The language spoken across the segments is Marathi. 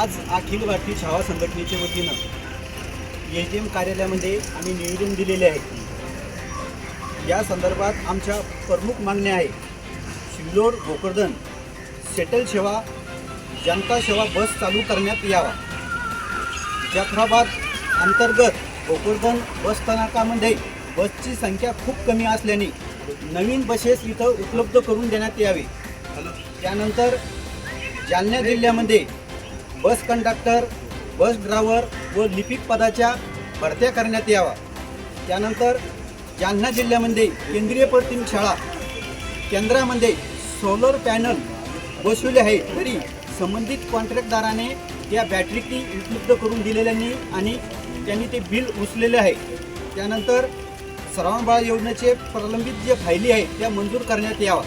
आज अखिल भारतीय छावा संघटनेच्या वतीनं ए जी एम कार्यालयामध्ये आम्ही निवेदन दिलेले आहे. या संदर्भात आमच्या प्रमुख मागण्या आहे सिल्लोड भोकरदन सेटल सेवा जनता सेवा बस चालू करण्यात यावा. जाफराबाद अंतर्गत भोकरदन बस स्थानकामध्ये बसची संख्या खूप कमी असल्याने नवीन बसेस इथं उपलब्ध करून देण्यात यावे. त्यानंतर जालना जिल्ह्यामध्ये बस कंडक्टर बस ड्रायव्हर व लिपिक पदाच्या भरत्या करण्यात यावा. त्यानंतर जालना जिल्ह्यामध्ये केंद्रीय प्रतिम शाळा केंद्रामध्ये सोलर पॅनल बसवले आहे. तरी संबंधित कॉन्ट्रॅक्टदाराने या बॅटरी ती उपलब्ध करून दिलेल्यांनी आणि त्यांनी ते बिल उचलेले आहे. त्यानंतर श्रावणबाळ योजनेचे प्रलंबित जे फायली आहेत त्या मंजूर करण्यात यावा.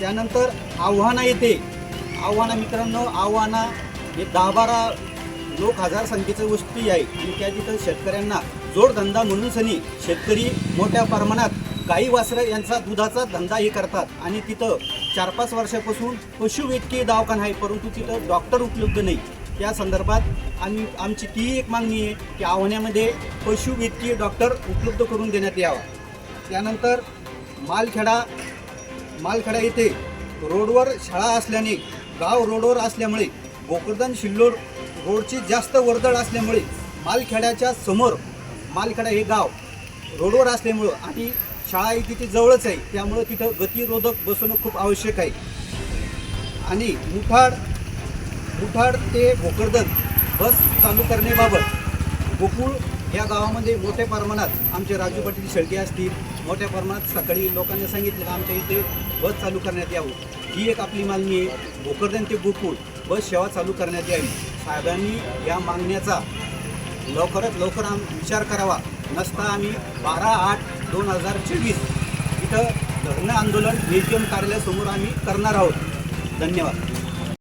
त्यानंतर आव्हाना येते आव्हाना मित्रांनो आव्हाना हे दहा बारा लोक हजार संख्येचं वस्ती आहे. आणि त्या तिथं शेतकऱ्यांना जोडधंदा म्हणून सनी शेतकरी मोठ्या प्रमाणात गाई वासरं यांचा दुधाचा धंदा हे करतात. आणि तिथं चार पाच वर्षापासून पशुवैद्यकीय दवाखाना आहे परंतु तिथं डॉक्टर उपलब्ध नाही. त्या संदर्भात आम्ही आमची ती एक मागणी आहे की आव्हानामध्ये पशुवैद्यकीय डॉक्टर उपलब्ध करून देण्यात यावा. त्यानंतर मालखेडा मालखेडा येथे रोडवर शाळा असल्याने गाव रोडवर असल्यामुळे गोकर्धन शिल्लोड रोडची जास्त वर्दळ असल्यामुळे मालखेड्याच्या समोर मालखेडा हे गाव रोडवर असल्यामुळं आणि शाळा ही तिथे जवळच आहे त्यामुळं तिथं गतिरोधक बसवणं खूप आवश्यक आहे. आणि मुठाड मुठाड ते भोकरदन बस चालू करण्याबाबत गोकुळ या गावामध्ये मोठ्या प्रमाणात आमचे राजू पाटील शेळके असतील मोठ्या प्रमाणात सकाळी लोकांनी सांगितलं आमच्या इथे बस चालू करण्यात यावं. ही एक आपली मागणी आहे. भोकरदन ते गोकुळ बस सेवा चालू करण्यात यावी. साहेबांनी या मागण्याचा लवकरात लवकर आम विचार करावा. नसता आम्ही बारा आठ दोन हजार चोवीस इथं धरणं आंदोलन ए टी एम कार्यालयासमोर आम्ही करणार आहोत. धन्यवाद.